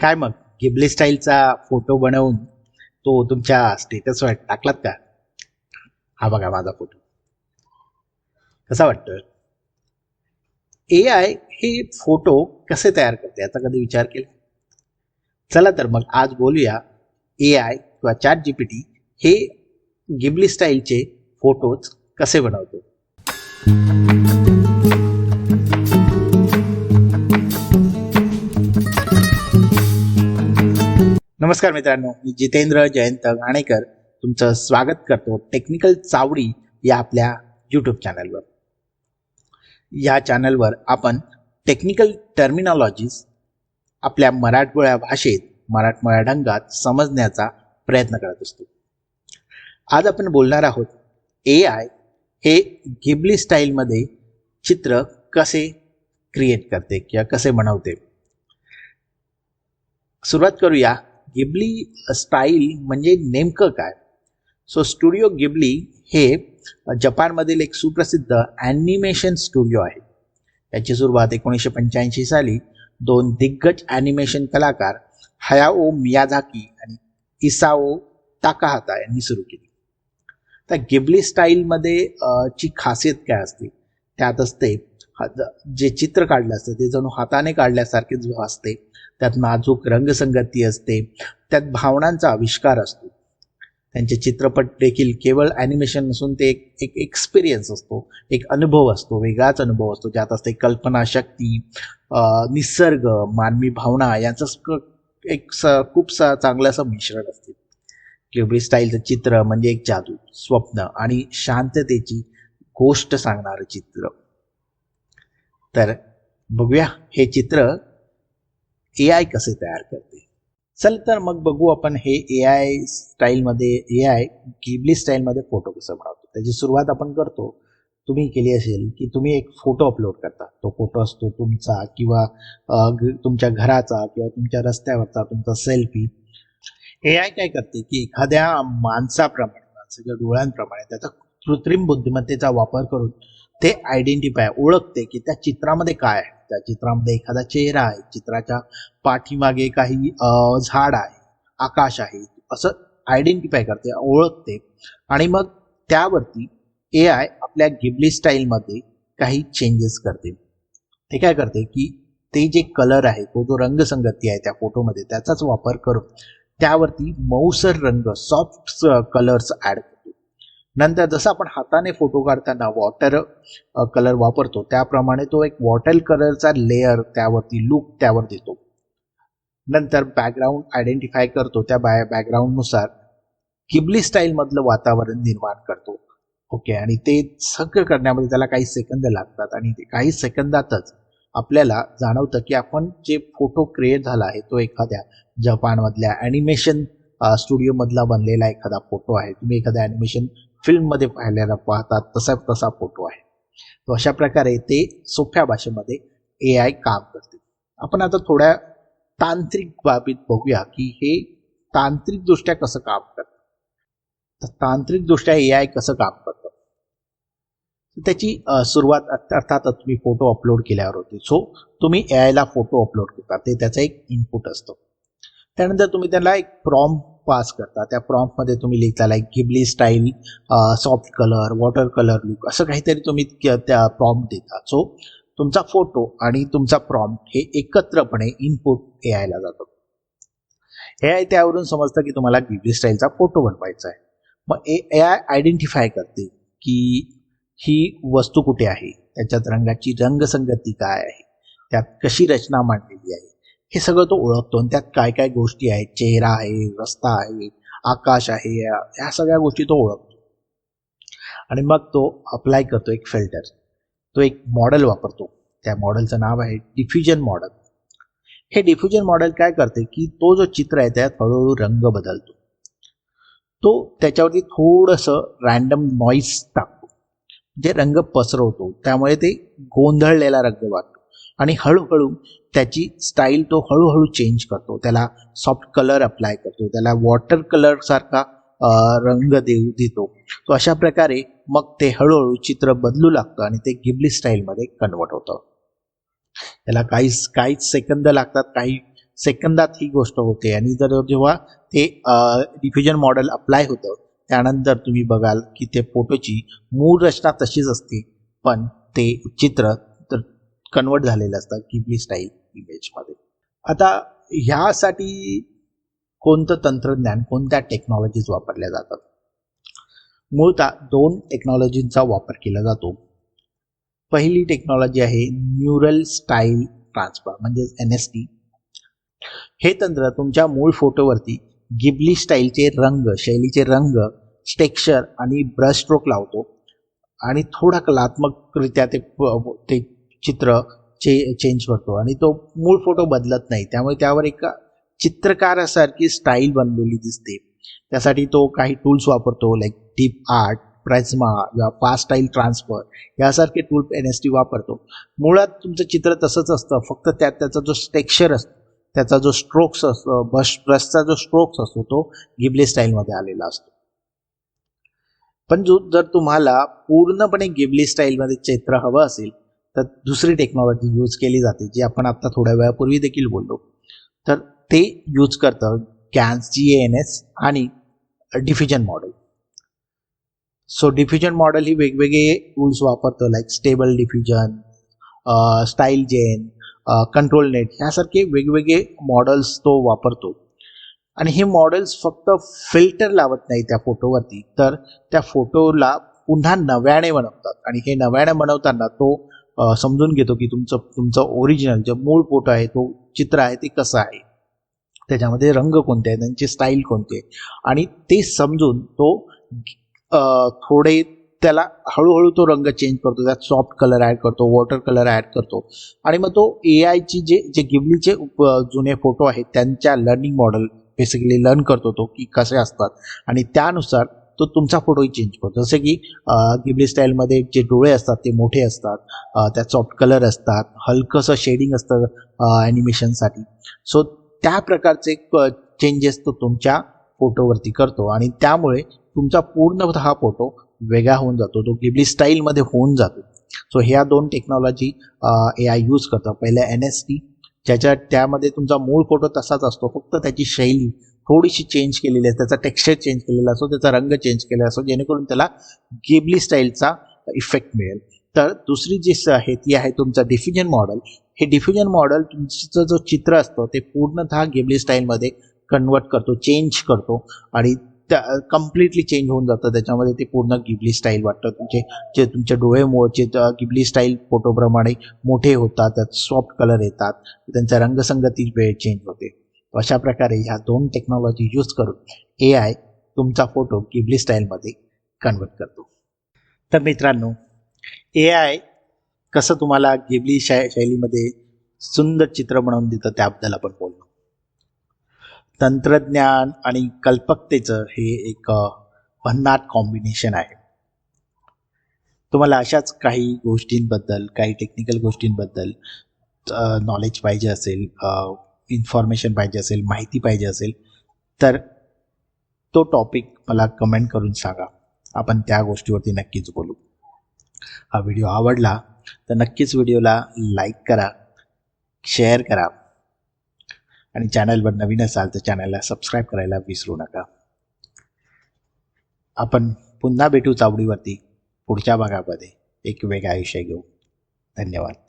काय मग? गिबली स्टाईलचा फोटो बनवून तो तुमच्या स्टेटसवर टाकलात का? हा बघा माझा फोटो कसा वाटतोय? ए आय हे फोटो कसे तयार करते? याचा कधी विचार केला? चला तर मग आज बोलूया ए आय किंवा चॅट जीपीटी हे गिबली स्टाईलचे फोटोज कसे बनवतो? नमस्कार मित्रांनो मी जितेंद्र जयंत घाणेकर तुमचं स्वागत करतो टेक्निकल चावडी या आपल्या यूट्यूब चॅनलवर या चॅनलवर आपण टेक्निकल टर्मिनॉलॉजीज आपल्या मराठमोळ्या भाषेत मराठमोळ्या ढंगात समजण्याचा प्रयत्न करत असतो. आज आपण बोलणार आहोत ए आय हे गिबली स्टाईलमध्ये चित्र कसे क्रिएट करते किंवा कसे बनवते. सुरुवात करूया गिबली स्टाईल म्हणजे नेमकं काय? सो स्टुडिओ गिबली हे जपानमधील एक सुप्रसिद्ध ॲनिमेशन स्टुडिओ आहे. याची सुरुवात एकोणीसशे पंच्याऐंशी साली दोन दिग्गज ॲनिमेशन कलाकार हयाओ मियाझाकी आणि इसाओ ताकाहाता यांनी सुरू केली. तर गिबली स्टाईलमध्ये ची खासियत काय असते? त्यात असते जे चित्र काढलं असतं ते जणू हाताने काढल्यासारखेच असते त्यात नाजूक रंगसंगती असते त्यात भावनांचा आविष्कार असतो. त्यांचे चित्रपट देखील केवळ ॲनिमेशन नसून ते एक एक एक्सपिरियन्स असतो एक अनुभव असतो वेगळाच अनुभव असतो ज्यात असते कल्पनाशक्ती निसर्ग मानवी भावना यांचं एक स खूप सा चांगलं असं मिश्रण असते. क्युबरी स्टाईलचं चित्र म्हणजे एक जादू स्वप्न आणि शांततेची गोष्ट सांगणारं चित्र. तर बघूया हे चित्र ए आय कसे तयार करते. चल तर मग बघू आपण हे ए आय स्टाईलमध्ये ए आय गिबली स्टाईलमध्ये फोटो कसं बनवतो. त्याची सुरुवात आपण करतो. तुम्ही केली असेल की तुम्ही एक फोटो अपलोड करता. तो फोटो असतो तुमचा किंवा तुमच्या घराचा किंवा तुमच्या रस्त्यावरचा तुमचा सेल्फी ए आय काय करते की एखाद्या माणसाप्रमाणे माणसाच्या डोळ्यांप्रमाणे त्याचा कृत्रिम बुद्धिमत्तेचा वापर करून ते आयडेंटिफाय ओळखते की त्या चित्रामध्ये काय आहे. त्या चित्रामध्ये एखादा चेहरा आहे. चित्राच्या पाठीमागे काही झाड आहे. आकाश आहे. असं आयडेंटिफाय करते ओळखते. आणि मग त्यावरती ए आय आपल्या गिबली स्टाईलमध्ये काही चेंजेस करते. ते काय करते की ते जे कलर आहे तो जो रंगसंगती आहे त्या फोटोमध्ये त्याचाच वापर करून त्यावरती मऊसर रंग सॉफ्ट कलर्स ऍड नंतर जसं आपण हाताने फोटो काढताना वॉटर कलर वापरतो त्याप्रमाणे तो एक वॉटर कलरचा लेअर त्यावरती लुक त्यावर देतो. नंतर बॅकग्राऊंड आयडेंटिफाय करतो त्या बॅ बॅकग्राऊंडनुसार किबली स्टाईलमधलं वातावरण निर्माण करतो. ओके आणि ते सगळं करण्यामध्ये त्याला काही सेकंद लागतात आणि ते काही सेकंदातच आपल्याला जाणवतं की आपण जे फोटो क्रिएट झाला आहे तो एखाद्या जपानमधल्या ॲनिमेशन स्टुडिओमधला बनलेला एखादा फोटो आहे. तुम्ही एखाद्या ॲनिमेशन फिल्ममध्ये पाहिल्याला पाहतात तसा तसा फोटो आहे. तो अशा प्रकारे ते सोप्या भाषेमध्ये ए आय काम करते. आपण आता थोड्या तांत्रिक बाबीत बघूया की हे तांत्रिकदृष्ट्या कसं काम करतं. तर तांत्रिकदृष्ट्या ए आय कसं काम करतं? त्याची सुरुवात अर्थातच तुम्ही फोटो अपलोड केल्यावर होती. सो तुम्ही ए आयला फोटो अपलोड करता. ते त्याचा एक इनपुट असतं. त्यानंतर तुम्ही त्याला एक प्रॉम्प्ट पास करता. त्या प्रॉम्पमध्ये तुम्ही लिहिता like Ghibli style soft colour water colour look असं काहीतरी तुम्ही क- त्या प्रॉम्प्ट देता. सो तुमचा फोटो आणि तुमचा प्रॉम्प्ट हे एकत्रपणे इनपुट ए आयला जातो. ए आय त्यावरून समजतं की तुम्हाला गिबली स्टाईलचा फोटो बनवायचा आहे. मग ए ए आय आयडेंटिफाय करते की ही वस्तू कुठे आहे? त्याच्यात रंगाची रंगसंगती काय आहे? त्यात कशी रचना मांडलेली आहे? हे सगळं तो ओळखतो आणि त्यात काय काय गोष्टी आहेत चेहरा आहे रस्ता आहे आकाश आहे या ह्या सगळ्या गोष्टी तो ओळखतो. आणि मग तो अप्लाय करतो एक फिल्टर तो एक मॉडेल वापरतो. त्या मॉडेलचं नाव आहे डिफ्युजन मॉडेल हे डिफ्युजन मॉडेल काय करते की तो जो चित्र आहे त्यात हळूहळू रंग बदलतो. तो त्याच्यावरती थोडंसं रॅन्डम नॉईस टाकतो. जे रंग पसरवतो त्यामुळे ते गोंधळलेला रंग वाटतो. आणि हळूहळू त्याची स्टाईल तो हळूहळू चेंज करतो. त्याला सॉफ्ट कलर अप्लाय करतो. त्याला वॉटर कलर सारखा रंग देऊ देतो. तो अशा प्रकारे मग ते हळूहळू चित्र बदलू लागतं आणि ते गिबली स्टाईलमध्ये कन्वर्ट होतं. त्याला काही काहीच सेकंद लागतात काही सेकंदात ही गोष्ट होते. आणि जर जेव्हा ते डिफ्युजन मॉडेल अप्लाय होतं त्यानंतर तुम्ही बघाल की ते फोटोची मूळ रचना तशीच असते पण ते चित्र कन्वर्ट झालेलं असतं गिबली स्टाईल इमेजमध्ये आता ह्यासाठी कोणतं तंत्रज्ञान कोणत्या टेक्नॉलॉजीज वापरल्या जातात? मूळतः दोन टेक्नॉलॉजींचा वापर केला जातो. पहिली टेक्नॉलॉजी आहे न्यूरल स्टाईल ट्रान्सफर म्हणजेच एन एस टी हे तंत्र तुमच्या मूळ फोटोवरती गिबली स्टाईलचे रंग शैलीचे रंग टेक्स्चर आणि ब्रश स्ट्रोक लावतो. आणि थोडा कलात्मकरित्या ते ते चित्र चे चेंज करतो. आणि तो मूळ फोटो बदलत नाही. त्यामुळे त्यावर एक चित्रकारासारखी स्टाईल बनलेली दिसते. त्यासाठी तो काही टूल्स वापरतो लाईक डीप आर्ट प्राइझमा किंवा फास्ट स्टाईल ट्रान्सफर यासारखे टूल एन एस टी वापरतो. मुळात तुमचं चित्र तसंच असतं. फक्त त्यात त्याचा जो टेक्स्चर असतो त्याचा जो स्ट्रोक्स असतो ब्रश ब्रशचा जो स्ट्रोक्स असतो तो गिबले स्टाईलमध्ये आलेला असतो. पण जो जर तुम्हाला पूर्णपणे गिबली स्टाईलमध्ये चित्र हवं असेल तर दुसरी टेक्नॉलॉजी यूज केली जाते जी आपण आता थोड्या वेळापूर्वी देखील बोललो. तर ते यूज करतं गॅन्स जी एन एस आणि diffusion model so diffusion model ही वेगवेगळे टूल्स वापरतो like stable diffusion style gen control net ह्यासारखे वेगवेगळे मॉडेल्स तो वापरतो. आणि हे मॉडेल्स फक्त फिल्टर लावत नाही त्या फोटोवरती तर त्या फोटोला पुन्हा नव्याने बनवतात. आणि हे नव्याने बनवताना तो समजून घेतो की तुमचं तुमचं ओरिजिनल जे मूळ फोटो आहे तो चित्र आहे ते कसं आहे? त्याच्यामध्ये रंग कोणते आहेत? त्यांची स्टाईल कोणती आहे? आणि ते समजून तो थोडे त्याला हळूहळू तो रंग चेंज करतो. त्यात सॉफ्ट कलर ॲड करतो वॉटर कलर ॲड करतो. आणि मग तो ए आयची जे जे गिबलीचे जुने फोटो आहेत त्यांच्या लर्निंग मॉडेल बेसिकली लर्न करतो तो की कसे असतात. आणि त्यानुसार तो तुमचा फोटोही चेंज करतो. जसे की गिबली स्टाईलमध्ये जे डोळे असतात ते मोठे असतात त्यात सॉफ्ट कलर असतात हलकंसं शेडिंग असतं ॲनिमेशनसाठी सो त्या प्रकारचे चेंजेस तो तुमच्या फोटोवरती करतो आणि त्यामुळे तुमचा पूर्ण हा फोटो वेगळा होऊन जातो. तो गिबली स्टाईलमध्ये होऊन जातो. सो ह्या दोन टेक्नॉलॉजी ए आय यूज करतं पहिल्या एन एस टी ज्याच्या त्यामध्ये तुमचा मूळ फोटो तसाच असतो. फक्त त्याची शैली थोडीशी चेंज केलेली आहे. त्याचा टेक्स्चर चेंज केलेला असो त्याचा रंग चेंज केलेला असो जेणेकरून त्याला गिबली स्टाईलचा इफेक्ट मिळेल. तर दुसरी जी आहे ती आहे तुमचं डिफ्युजन मॉडेल हे डिफ्युजन मॉडेल तुमचं जो चित्र असतं ते पूर्णतः गिबली स्टाईलमध्ये कन्वर्ट करतो चेंज करतो. आणि त्या कम्प्लिटली चेंज होऊन जातं. त्याच्यामध्ये ते पूर्ण गिबली स्टाईल वाटतं तुमचे. जे तुमच्या डोळे गिबली स्टाईल फोटोप्रमाणे मोठे होतात त्यात सॉफ्ट कलर येतात त्यांचा रंगसंगती वेळ चेंज होते. अशा प्रकारे ह्या दोन टेक्नॉलॉजी यूज करून ए आय तुमचा फोटो गिबली स्टाईलमध्ये कन्वर्ट करतो. तर मित्रांनो ए आय कसं तुम्हाला गिबली शै शैलीमध्ये सुंदर चित्र बनवून देतं त्याबद्दल आपण बोललो. तंत्रज्ञान आणि कल्पकतेचं हे एक भन्नाट कॉम्बिनेशन आहे. तुम्हाला अशाच काही गोष्टींबद्दल काही टेक्निकल गोष्टींबद्दल नॉलेज पाहिजे असेल इन्फॉर्मेशन पाहिजे असेल माहिती पाहिजे असेल तर तो टॉपिक मला कमेंट करून सांगा. आपण त्या गोष्टीवरती नक्कीच बोलू. हा व्हिडिओ आवडला तर नक्कीच व्हिडिओला लाईक करा शेअर करा. आणि चॅनलवर नवीन असाल तर चॅनलला सबस्क्राईब करायला विसरू नका. आपण पुन्हा भेटू चावडीवरती पुढच्या भागामध्ये. एक वेगळा विषय घेऊ. धन्यवाद.